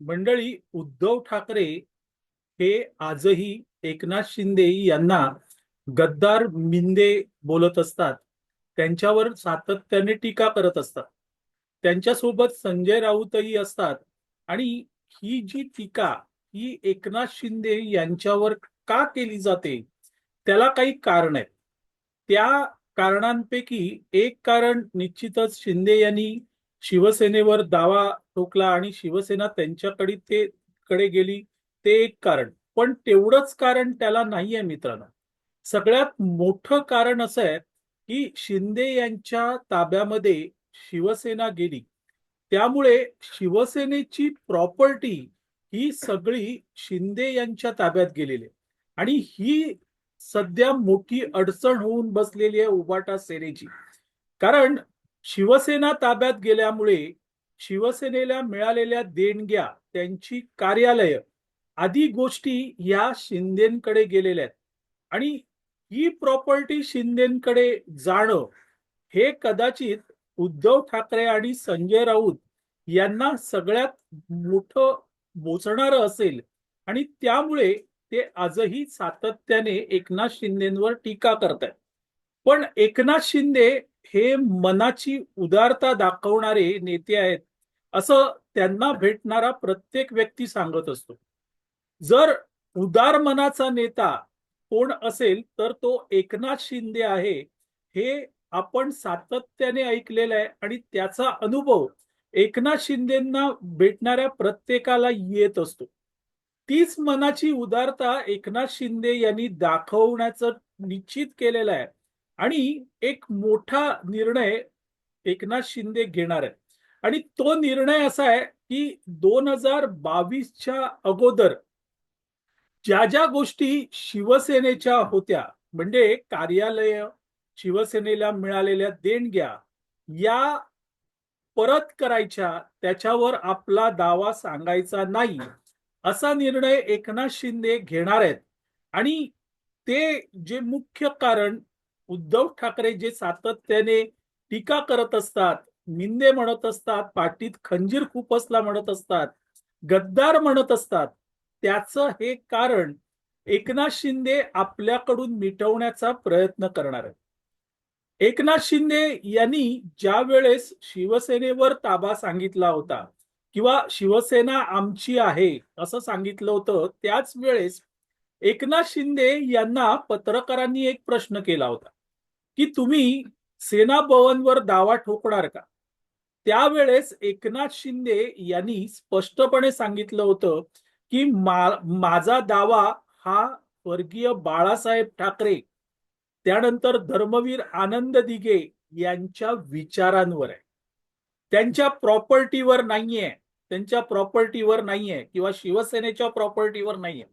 मंडळी उद्धव ठाकरे हे आजही एकनाथ शिंदे यांना गद्दार मिंदे बोलत असतात. त्यांच्यावर सातत्याने टीका करत असतात. त्यांच्यासोबत संजय राऊतही असतात. आणि ही जी टीका ही एकनाथ शिंदे यांच्यावर का केली जाते त्याला काही कारण आहेत. त्या कारणांपैकी एक कारण निश्चितच शिंदे यांनी शिवसेनेवर दावा ठोकला आणि शिवसेना त्यांच्याकडे ते कडे गेली ते एक कारण. पण तेवढंच कारण त्याला नाहीये मित्रांनो. सगळ्यात मोठं कारण असं आहे की शिंदे यांच्या ताब्यामध्ये शिवसेना गेली. त्यामुळे शिवसेनेची प्रॉपर्टी ही सगळी शिंदे यांच्या ताब्यात गेलेली आहे. आणि ही सध्या मोठी अडचण होऊन बसलेली आहे उबाटा सेनेची. कारण शिवसेना ताब्यात गेल्यामुळे शिवसेनेला मिळालेल्या देणग्या त्यांची कार्यालय आदी गोष्टी या शिंदेकडे गेलेल्या आहेत. आणि ही प्रॉपर्टी शिंदेकडे जाणं हे कदाचित उद्धव ठाकरे आणि संजय राऊत यांना सगळ्यात मोठं बोचणार असेल. आणि त्यामुळे ते आजही सातत्याने एकनाथ शिंदेवर टीका करतात पण एकनाथ शिंदे हे मनाची उदारता दाखवणारे नेते आहेत. असं त्यांना भेटणारा प्रत्येक व्यक्ती सांगत असतो. जर उदार मनाचा नेता कोण असेल तर तो एकनाथ शिंदे आहे. हे आपण सातत्याने ऐकलेलं आहे आणि त्याचा अनुभव एकनाथ शिंदेना भेटणाऱ्या प्रत्येकाला येत असतो. तीच मनाची उदारता एकनाथ शिंदे यांनी दाखवण्याचं निश्चित केलेलं आहे. आणि एक मोठा निर्णय एकनाथ शिंदे घेणार आहे आणि तो निर्णय असा आहे की दोन हजार बावीसच्या अगोदर ज्या ज्या गोष्टी शिवसेनेच्या होत्या म्हणजे कार्यालय शिवसेनेला मिळालेल्या देणग्या या परत करायच्या त्याच्यावर आपला दावा सांगायचा नाही असा निर्णय एकनाथ शिंदे घेणार आहेत. आणि ते जे मुख्य कारण उद्धव ठाकरे जे सातत्याने टीका करत असतात निंदे म्हणत असतात पाठीत खंजीर खुपसला म्हणत असतात गद्दार म्हणत असतात. त्याचं हे कारण एकनाथ शिंदे आपल्याकडून मिटवण्याचा प्रयत्न करणार आहे एकनाथ शिंदे यांनी ज्या वेळेस शिवसेनेवर ताबा सांगितला होता किंवा शिवसेना आमची आहे असं सांगितलं होतं त्याच वेळेस एकनाथ शिंदे यांना पत्रकारांनी एक प्रश्न केला होता की तुम्ही सेना भवनवर दावा ठोकणार का? त्यावेळेस एकनाथ शिंदे यांनी स्पष्टपणे सांगितलं होतं की मा, माझा दावा हा वर्गीय बाळासाहेब ठाकरे त्यानंतर धर्मवीर आनंद दिघे यांच्या विचारांवर आहे. त्यांच्या प्रॉपर्टीवर नाहीये त्यांच्या प्रॉपर्टीवर नाहीये किंवा शिवसेनेच्या प्रॉपर्टीवर नाहीये.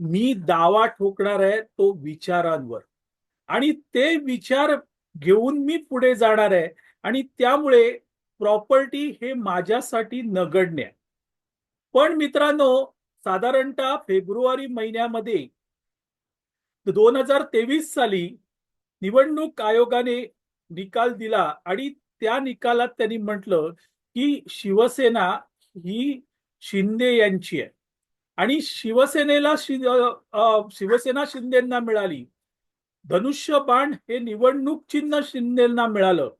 मी दावा ठोकणार आहे तो विचारांवर. आणि ते विचार घेऊन मी पुढे जाणार आहे आणि त्यामुळे प्रॉपर्टी हे माझ्यासाठी नगण्य आहे. पण मित्रांनो साधारणतः फेब्रुवारी महिन्यामध्ये दोन हजार तेवीस साली निवडणूक आयोगाने निकाल दिला आणि त्या निकालात त्यांनी म्हटलं की शिवसेना ही शिंदे यांची आहे. आणि शिवसेनेला शिवसेना शिंदेना मिळाली. धनुष्य बाण हे निवडणूक चिन्ह शिंदेना मिळालं.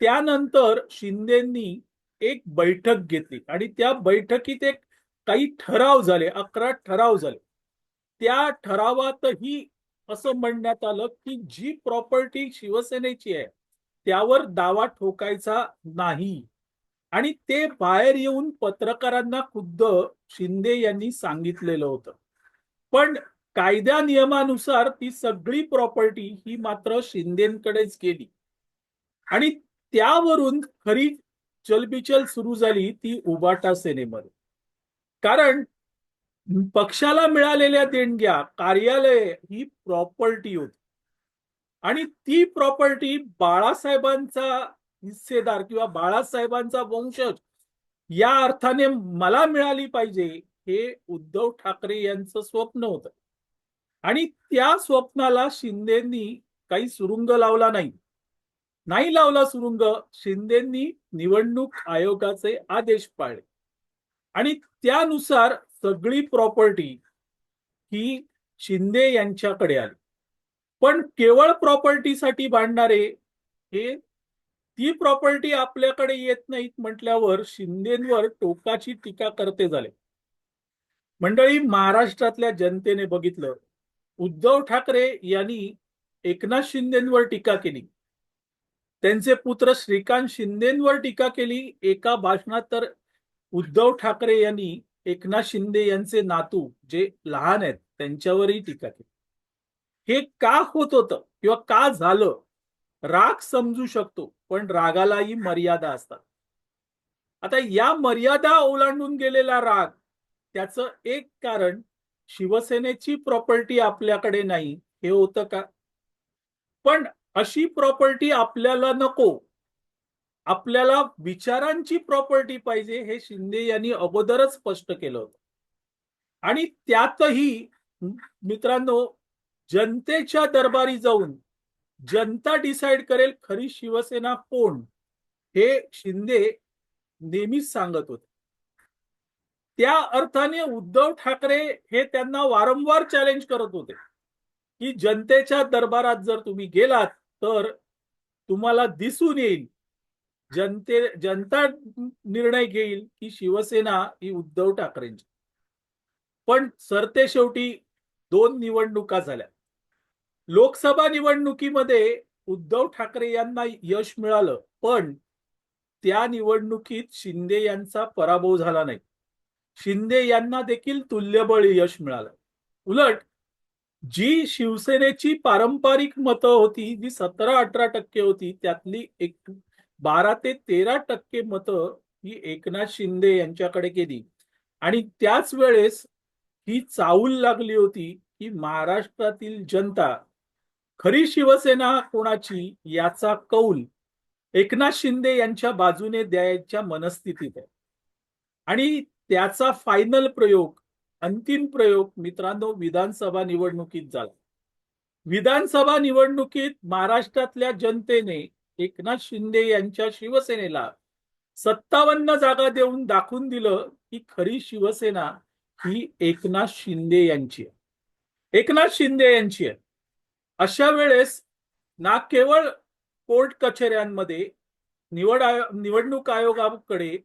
त्यानंतर शिंदेंनी एक बैठक घेतली आणि त्या बैठकीत एक काही ठराव झाले अकरा ठराव झाले. त्या ठरावातही असं म्हणण्यात आलं की जी प्रॉपर्टी शिवसेनेची आहे त्यावर दावा ठोकायचा नाही. आणि ते बाहेर येऊन पत्रकारांना खुद्द शिंदे यांनी सांगितलेलं होतं. पण कायद्या नियमानुसार ती सगळी प्रॉपर्टी ही मात्र शिंदेकडेच गेली. आणि त्यावरून खरी चलबिचल सुरू झाली ती उबाटा सेनेमध्ये कारण पक्षाला मिळालेल्या देणग्या कार्यालय ही प्रॉपर्टी होती. आणि ती प्रॉपर्टी बाळासाहेबांचा हिस्सेदार किंवा बाळासाहेबांचा वंशज या अर्थाने मला मिळाली पाहिजे हे उद्धव ठाकरे यांचं स्वप्न होत. आणि त्या स्वप्नाला शिंदेंनी काही सुरुंग लावला नाही. नाही लावला सुरुंग शिंदेंनी निवडणूक आयोगाचे आदेश पाळले. आणि त्यानुसार सगळी प्रॉपर्टी ही शिंदे यांच्याकडे आली. पण केवळ प्रॉपर्टीसाठी भांडणारे हे ती प्रॉपर्टी आपल्याकडे येत नाहीत म्हटल्यावर शिंदेवर टोकाची टीका करते झाले. मंडळी महाराष्ट्रातल्या जनतेने बघितलं उद्धव ठाकरे यांनी एकनाथ शिंदेवर टीका केली. त्यांचे पुत्र श्रीकांत शिंदेवर टीका केली. एका भाषणात तर उद्धव ठाकरे यांनी एकनाथ शिंदे यांचे नातू जे लहान आहेत त्यांच्यावरही टीका केली. हे का होत होतं किंवा का झालं? राग समजू शकतो पण रागालाही मर्यादा असतात. आता या मर्यादा ओलांडून गेलेला राग त्याचं एक कारण शिवसेनेची प्रॉपर्टी आपल्याकडे नाही हे होतं का? पण अशी प्रॉपर्टी आपल्याला नको. आपल्याला विचारांची प्रॉपर्टी पाहिजे हे शिंदे यांनी अगोदरच स्पष्ट केलं होतं. आणि त्यातही मित्रांनो जनतेच्या दरबारी जाऊन जनता डिसाइड करेल खरी शिवसेना कोण हे शिंदे नेहमीच सांगत होते. त्या अर्थाने उद्धव ठाकरे हे त्यांना वारंवार चॅलेंज करत होते. की जनतेच्या दरबारात जर तुम्ही गेलात तर तुम्हाला दिसून येईल. जनते जनता निर्णय घेईल की शिवसेना ही उद्धव ठाकरेंची. पण सरते शेवटी दोन निवडणुका झाल्या. लोकसभा निवडणुकीमध्ये उद्धव ठाकरे यांना यश मिळालं पण त्या निवडणुकीत शिंदे यांचा पराभव झाला नाही. शिंदे यांना देखील तुल्यबळ यश मिळालं. उलट जी शिवसेनेची पारंपरिक मतं होती जी सतरा अठरा टक्के होती त्यातली एक बारा ते तेरा टक्के मतं ही एकनाथ शिंदे यांच्याकडे गेली. आणि त्याच वेळेस ही चाऊल लागली होती की महाराष्ट्रातील जनता खरी शिवसेना कोणाची याचा कौल एकनाथ शिंदे यांच्या बाजूने द्यायच्या मनस्थितीत आहे. आणि त्याचा फायनल प्रयोग अंतिम प्रयोग मित्रांनो विधानसभा निवडणुकीत झाला. विधानसभा निवडणुकीत महाराष्ट्रातल्या जनतेने एकनाथ शिंदे यांच्या शिवसेनेला सत्तावन्न जागा देऊन दाखवून दिलं की खरी शिवसेना ही एकनाथ शिंदे यांची आहे. एकनाथ शिंदे यांची आहे. अशा वेळेस ना केवळ कोर्ट कचेऱ्यांमध्ये निवड आयो निवडणूक आयोगाकडे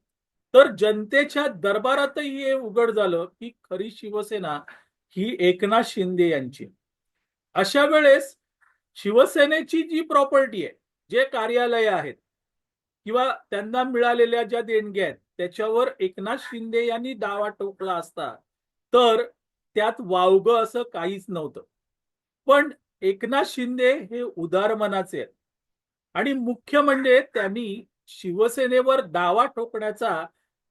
तर जनतेच्या दरबारातही हे उघड झालं की खरी शिवसेना ही एकनाथ शिंदे यांची. अशा वेळेस शिवसेनेची जी प्रॉपर्टी आहे जे कार्यालय आहेत किंवा त्यांना मिळालेल्या ज्या देणग्या आहेत त्याच्यावर एकनाथ शिंदे यांनी दावा टोकला असता तर त्यात वावग असं काहीच नव्हतं. पण एकनाथ शिंदे हे उदार मनाचे आहेत. आणि मुख्य म्हणजे त्यांनी शिवसेनेवर दावा ठोकण्याचा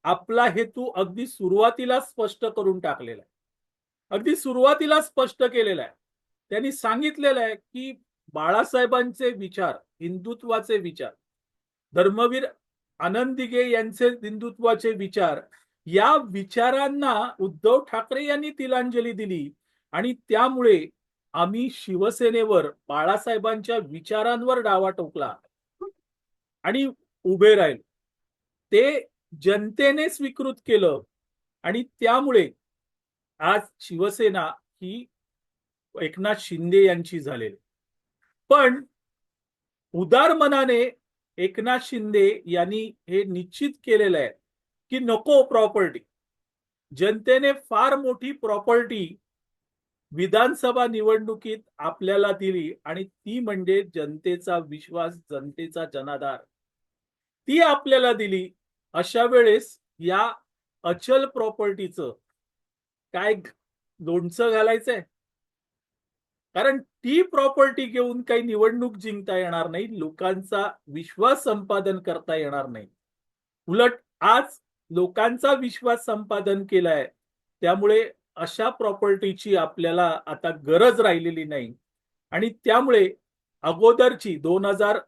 आपला हेतू अगदी सुरुवातीला स्पष्ट करून टाकलेला आहे. अगदी सुरुवातीला स्पष्ट केलेला आहे. त्यांनी सांगितलेलं आहे की बाळासाहेबांचे विचार हिंदुत्वाचे विचार धर्मवीर आनंद यांचे हिंदुत्वाचे विचार या विचारांना उद्धव ठाकरे यांनी तिलांजली दिली आणि त्यामुळे आम्ही शिवसेनेवर बाळासाहेबांच्या विचारांवर डावा टोकला. आणि उभे राहील. ते जनतेने स्वीकृत केलं. आणि त्यामुळे आज शिवसेना ही एकनाथ शिंदे यांची झालेली. पण उदार मनाने एकनाथ शिंदे यांनी हे निश्चित केलेलं आहे की नको प्रॉपर्टी जनतेने फार मोठी प्रॉपर्टी विधानसभा निवडणुकीत आपल्याला दिली आणि ती म्हणजे जनतेचा विश्वास जनतेचा जनाधार. ती आपल्याला दिली अशा वेळेस या अचल प्रॉपर्टीचं काय लोणचं घालायचंय? कारण ती प्रॉपर्टी घेऊन काही निवडणूक जिंकता येणार नाही लोकांचा विश्वास संपादन करता येणार नाही. उलट आज लोकांचा विश्वास संपादन केलाय त्यामुळे अशा प्रॉपर्टीची आपल्याला आता गरज राहिलेली नाही. आणि त्यामुळे अगोदरची दोन हजार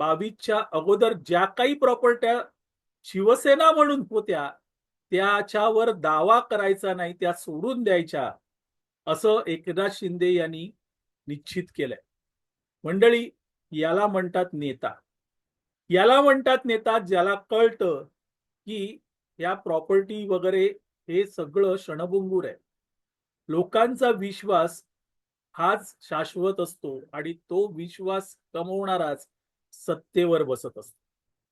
बावीसच्या अगोदर ज्या काही प्रॉपर्ट्या शिवसेना म्हणून होत्या त्याच्यावर दावा करायचा नाही त्या सोडून द्यायच्या असं एकनाथ शिंदे यांनी निश्चित केलंय. मंडळी याला म्हणतात नेता. याला म्हणतात नेता ज्याला कळतं की या प्रॉपर्टी वगैरे हे सगळं क्षणभंगूर आहे. लोकांचा विश्वास हाच शाश्वत असतो आणि तो विश्वास कमवणाराच सत्तेवर बसत असतो.